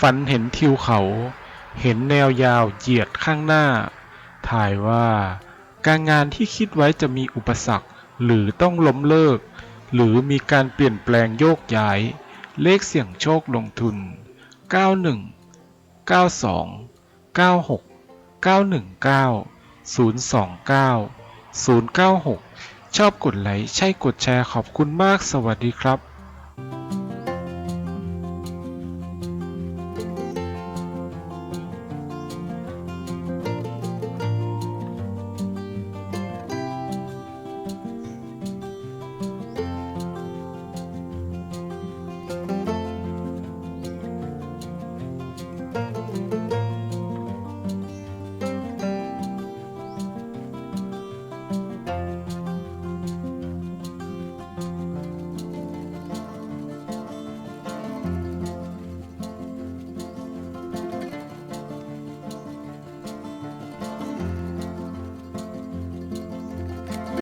ฝันเห็นทิวเขา เห็นแนวยาวเหยียดข้างหน้า ถ่ายว่า การงานที่คิดไว้จะมีอุปสรรค หรือต้องล้มเลิก หรือมีการเปลี่ยนแปลงโยกย้าย เลขเสี่ยงโชคลงทุน 91 92 96 919 029 096 ชอบกดไลค์ใช่กดแชร์ขอบคุณมากสวัสดีครับ